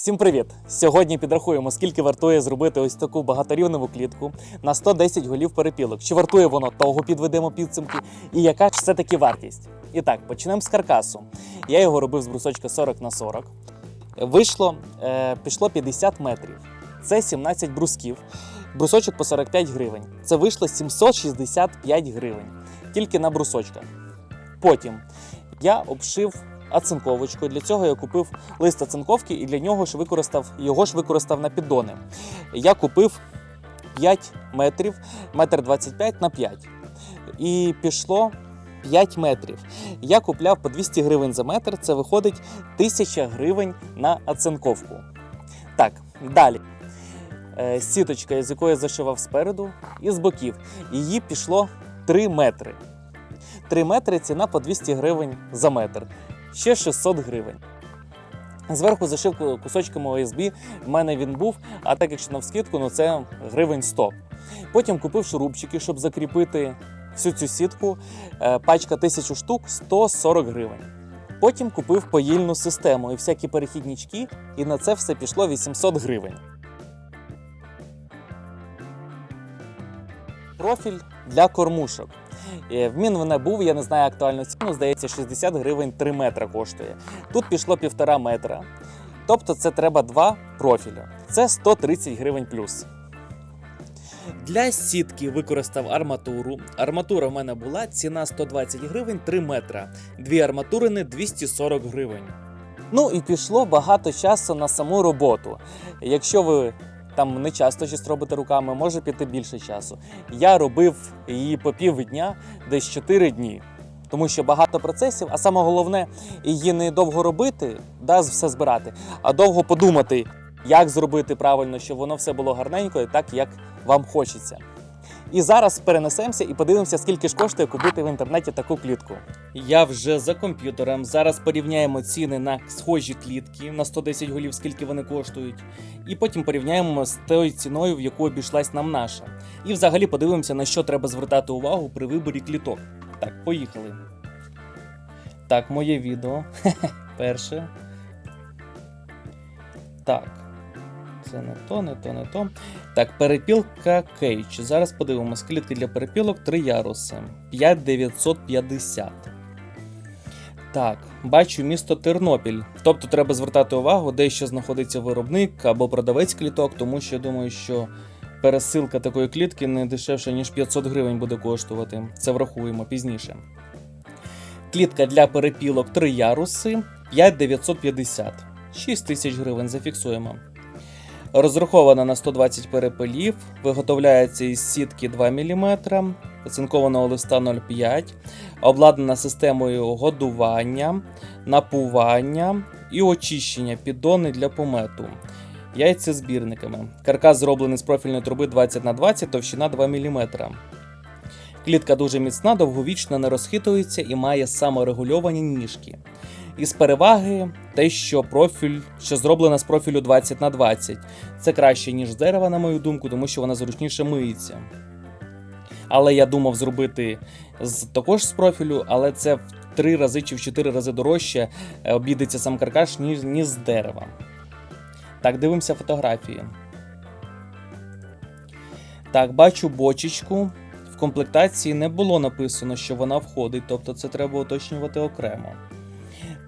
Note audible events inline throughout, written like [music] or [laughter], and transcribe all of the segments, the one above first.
Всім привіт! Сьогодні підрахуємо, скільки вартує зробити ось таку багаторівневу клітку на 110 голів перепілок. Чи вартує воно того, підведемо підсумки, і яка ж все-таки вартість? І так, почнемо з каркасу. Я його робив з брусочка 40 на 40. Вийшло, е, пішло 50 метрів. Це 17 брусків. Брусочок по 45 гривень. Це вийшло 765 гривень. Тільки на брусочках. Потім я обшив оцинковочкою. Для цього я купив лист оцинковки і для нього ж використав його ж використав на піддони. Я купив 5 метрів, метр 25 на 5. І пішло 5 метрів. Я купляв по 200 гривень за метр, це виходить 1000 гривень на оцинковку. Так, далі. Е, Сіточка, з якої я зашивав спереду і з боків. Її пішло 3 метри. 3 метри ціна по 200 гривень за метр. Ще 600 гривень. Зверху зашивку кусочками ОСБ, в мене він був, а так якщо навскидку, ну це гривень 100. Потім купив шурупчики, щоб закріпити всю цю сітку. Е, Пачка 1000 штук 140 гривень. Потім купив поїльну систему і всякі перехіднички, і на це все пішло 800 гривень. Профіль для кормушок. Е, В Мінвене був, я не знаю актуальну ціну, здається, 60 гривень 3 метра коштує. Тут пішло півтора метра. Тобто це треба два профіля. Це 130 гривень плюс. Для сітки використав арматуру. Арматура в мене була, ціна 120 гривень 3 метра. Дві арматурини 240 гривень. Ну і пішло багато часу на саму роботу. Якщо ви там не часто щось робите руками, може піти більше часу. Я робив її по пів дня, десь 4 дні. Тому що багато процесів, а саме головне, її не довго робити, да, все збирати, а довго подумати, як зробити правильно, щоб воно все було гарненько і так, як вам хочеться. І зараз перенесемося і подивимося, скільки ж коштує купити в інтернеті таку клітку. Я вже за комп'ютером. Зараз порівняємо ціни на схожі клітки на 110 голів, скільки вони коштують, і потім порівняємо з тою ціною, в яку обійшлась нам наша. І взагалі подивимося, на що треба звертати увагу при виборі кліток. Так, поїхали. Так, моє відео. [laughs] Перше. Так. Це не то, не то, не то. Так, перепілка Кейч. Зараз подивимось. Клітки для перепілок 3 яруси. 5950. Так, бачу місто Тернопіль. Тобто треба звертати увагу, де ще знаходиться виробник або продавець кліток, тому що я думаю, що пересилка такої клітки не дешевше, ніж 500 гривень буде коштувати. Це врахуємо пізніше. Клітка для перепілок 3 яруси 5950. 6 тисяч гривень зафіксуємо. Розрахована на 120 перепелів, виготовляється із сітки 2 мм, оцинкованого листа 0,5, обладнана системою годування, напування і очищення піддони для помету. Яйця збірниками. Каркас зроблений з профільної труби 20 на 20, товщина 2 мм. Клітка дуже міцна, довговічно не розхитується і має саморегульовані ніжки. Із переваги те, що профіль, що зроблена з профілю 20 на 20. Це краще, ніж з дерева, на мою думку, тому що вона зручніше миється. Але я думав зробити з, також з профілю, але це в 3 рази чи в 4 рази дорожче е, обійдеться сам каркаш, ніж, ніж з дерева. Так, дивимося фотографії. Так, бачу бочечку. В комплектації не було написано, що вона входить, тобто це треба уточнювати окремо.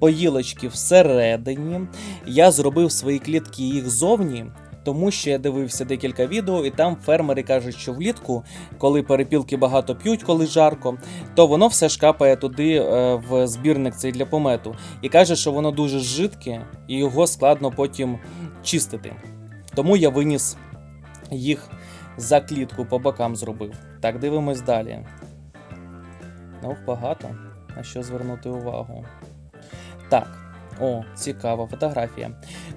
Поїлочки всередині. Я зробив свої клітки їх зовні, тому що я дивився декілька відео, і там фермери кажуть, що влітку, коли перепілки багато п'ють, коли жарко, то воно все ж капає туди е, в збірник цей для помету. І каже, що воно дуже жидке і його складно потім чистити. Тому я виніс їх за клітку по бокам зробив. Так, дивимось далі. Ох, багато. На що звернути увагу? Так, о, цікава фотографія.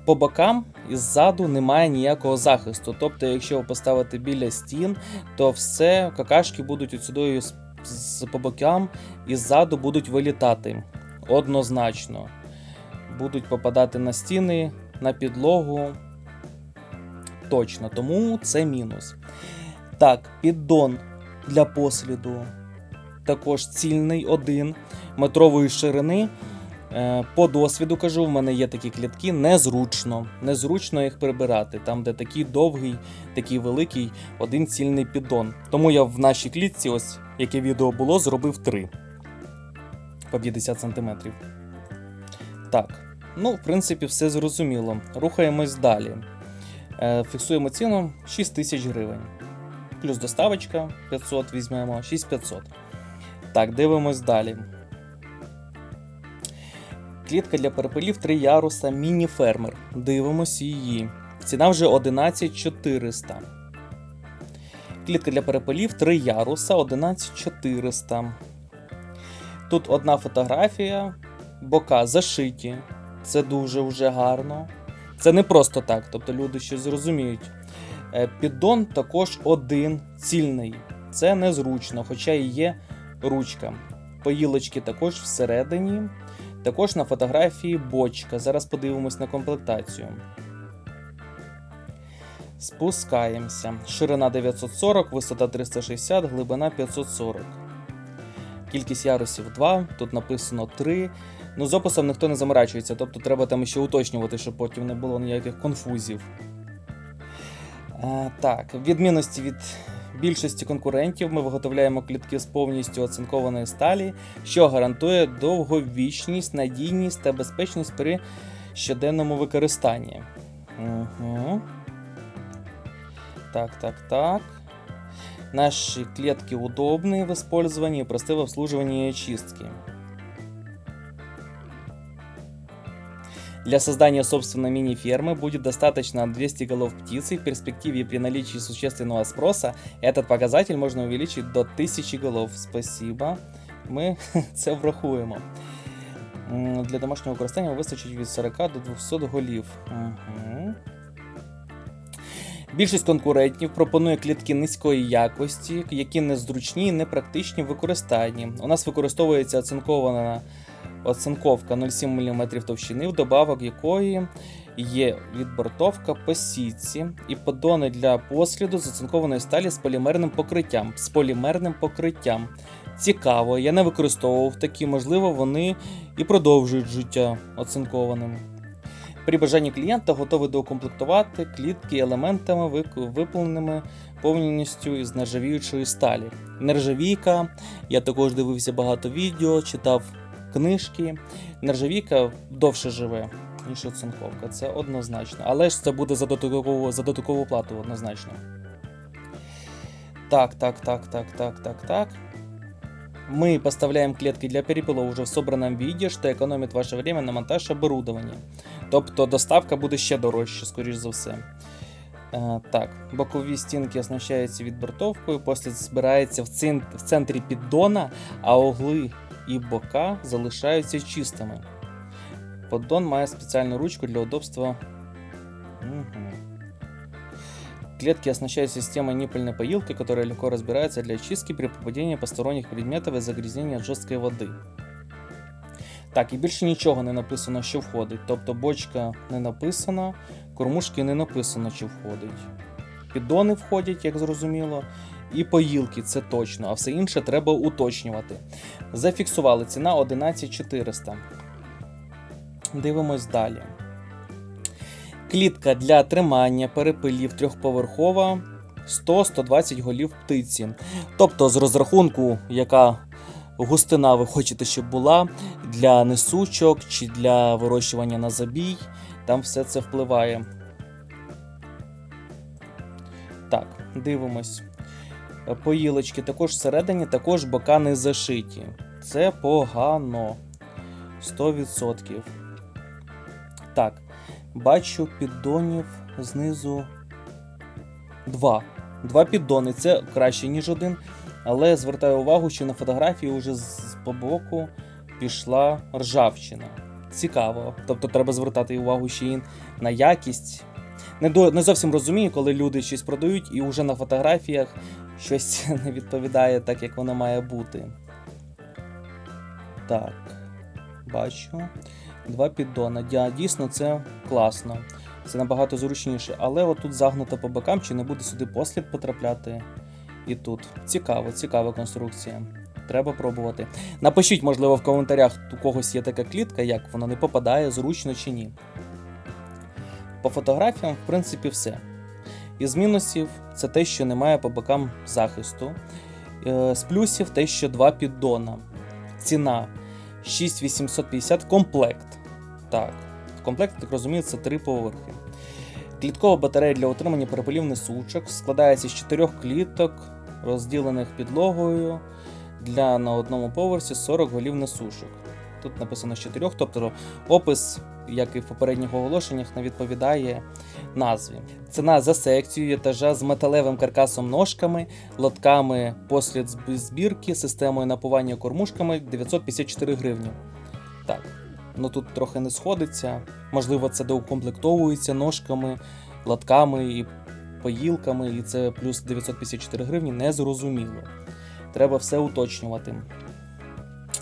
По бокам і ззаду немає ніякого захисту. Тобто, якщо ви поставите біля стін, то все какашки будуть отсюди з, з по бокам і ззаду будуть вилітати. Однозначно. Будуть попадати на стіни, на підлогу. Точно, тому це мінус. Так, піддон для посліду. Також цільний один метрової ширини. Е, По досвіду кажу, в мене є такі клітки, незручно. Незручно їх прибирати, там, де такий довгий, такий великий, один цільний піддон. Тому я в нашій клітці, ось яке відео було, зробив три по 50 см. Так, ну, в принципі, все зрозуміло. Рухаємось далі. Е, Фіксуємо ціну 6 тисяч гривень. Плюс доставочка 500 візьмемо, 6500. Так, дивимось далі. Клітка для перепилів 3 яруса міні-фермер. Дивимось її. Ціна вже 11400. Клітка для перепилів 3 яруса 11400. Тут одна фотографія, бока зашиті. Це дуже вже гарно. Це не просто так, тобто люди щось зрозуміють. Е, Піддон також один цільний. Це незручно, хоча і є ручка. Поїлочки також всередині. Також на фотографії бочка. Зараз подивимось на комплектацію. Спускаємося. Ширина 940, висота 360, глибина 540. Кількість ярусів 2, тут написано 3. Ну, з описом ніхто не заморачується, тобто треба там ще уточнювати, щоб потім не було ніяких конфузів. А, так, відмінності від більшості конкурентів ми виготовляємо клітки з повністю оцинкованої сталі, що гарантує довговічність, надійність та безпечність при щоденному використанні. Угу. Так, так, так. Наши клетки удобные в использовании, просты в обслуживании и очистке. Для создания собственной мини-фермы будет достаточно 200 голов птицы. В перспективе при наличии существенного спроса этот показатель можно увеличить до 1000 голов. Спасибо. Ми [laughs] це врахуємо. М, Для домашнього використання вистачить від 40 до 200 голів. Угу. Більшість конкурентів пропонує клітки низької якості, які незручні і непрактичні в використанні. У нас використовується оцинкована оцинковка 0,7 мм товщини, вдобавок якої є відбортовка по сітці і подони для посліду з оцинкованої сталі з полімерним покриттям. З полімерним покриттям. Цікаво, я не використовував такі, можливо, вони і продовжують життя оцинкованим. При бажанні клієнта готовий доукомплектувати клітки елементами, виповненими повністю із нержавіючої сталі. Нержавійка, я також дивився багато відео, читав книжки. Нержавійка довше живе, ніж оцинковка, це однозначно. Але ж це буде за додаткову, за додаткову плату однозначно. Так, так, так, так, так, так, так. Мы поставляем клетки для перепилов уже в собранном виде, что экономит ваше время на монтаж оборудования. Тобто доставка буде ще дорожче, скоріш за все. Е, так, бокові стінки оснащаються відбортовкою, після збирається в, цин- в центрі піддона, а угли і бока залишаються чистими. Поддон має спеціальну ручку для удобства. Мгм. Клетки оснащаются системой ниппельной поилки, которая легко разбирается для очистки при попадении посторонних предметов и загрязнения жорсткої води. Так, і більше нічого не написано, що входить. Тобто бочка не написана, кормушки не написано, що входить. Піддони входять, як зрозуміло, і поїлки, це точно, а все інше треба уточнювати. Зафіксували ціна 11400. Дивимось далі. Клітка для тримання перепилів трьохповерхова 100-120 голів птиці. Тобто, з розрахунку, яка густина ви хочете, щоб була для несучок чи для вирощування на забій, там все це впливає. Так, дивимось. Е, Поїлочки також всередині, також бока не зашиті. Це погано. 100%. Так, бачу піддонів знизу два. Два піддони. Це краще, ніж один. Але звертаю увагу, що на фотографії вже з по боку пішла ржавчина. Цікаво. Тобто треба звертати увагу ще й на якість. Не, до, не зовсім розумію, коли люди щось продають, і вже на фотографіях щось [laughs] не відповідає так, як воно має бути. Так, бачу. Два піддона. Дійсно, це класно. Це набагато зручніше. Але отут загнуто по бокам, чи не буде сюди послід потрапляти. І тут. Цікаво, цікава конструкція. треба пробувати. Напишіть, можливо, в коментарях, у когось є така клітка, як вона не попадає, зручно чи ні. По фотографіям, в принципі, все. Із мінусів це те, що немає по бокам захисту. Е, З плюсів те, що два піддона. Ціна 6850 комплект. Так, комплект, так розумію, це три поверхи. Кліткова батарея для отримання перепилів несучок складається з чотирьох кліток, розділених підлогою для на одному поверсі 40 голів несушок. Тут написано з чотирьох, тобто опис, як і в попередніх оголошеннях, не відповідає назві. Ціна за секцію етажа з металевим каркасом ножками, лотками послід збірки, системою напування кормушками 954 гривні. Так, ну тут трохи не сходиться. Можливо, це доукомплектовується ножками, лотками і поїлками, і це плюс 954 гривні, незрозуміло. Треба все уточнювати.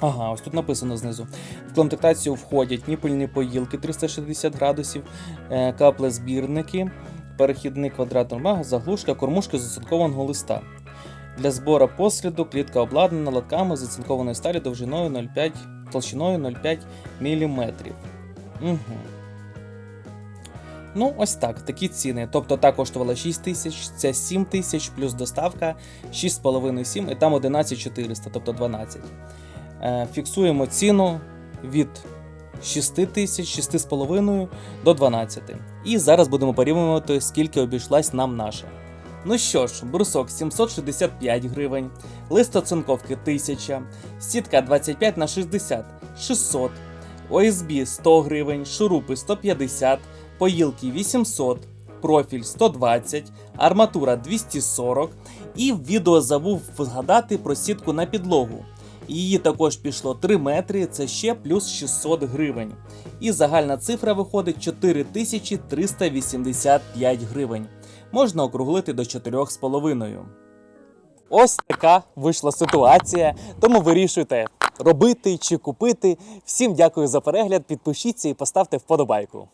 Ага, ось тут написано знизу. В комплектацію входять ніпельні поїлки 360 градусів, е, каплезбірники, перехідний квадрат нормага, заглушка, кормушка з оцинкованого листа. Для збору посліду клітка обладнана латками з оцинкованої сталі довжиною 0,5 толщиною 0,5 мм. Угу. Ну, ось так, такі ціни. Тобто та коштувала 6 тисяч, це 7 тисяч, плюс доставка 6,5-7, і там 11,400, тобто 12. Е, Фіксуємо ціну від 6 тисяч, 6,5 до 12. І зараз будемо порівнювати, скільки обійшлась нам наша. Ну що ж, брусок 765 гривень, лист оцинковки 1000, сітка 25 на 60 600, ОСБ 100 гривень, шурупи 150, поїлки 800, профіль 120, арматура 240 і в відео забув згадати про сітку на підлогу. Її також пішло 3 метри, це ще плюс 600 гривень. І загальна цифра виходить 4385 гривень. Можна округлити до 4,5. Ось така вийшла ситуація, тому вирішуйте, робити чи купити. Всім дякую за перегляд, підпишіться і поставте вподобайку.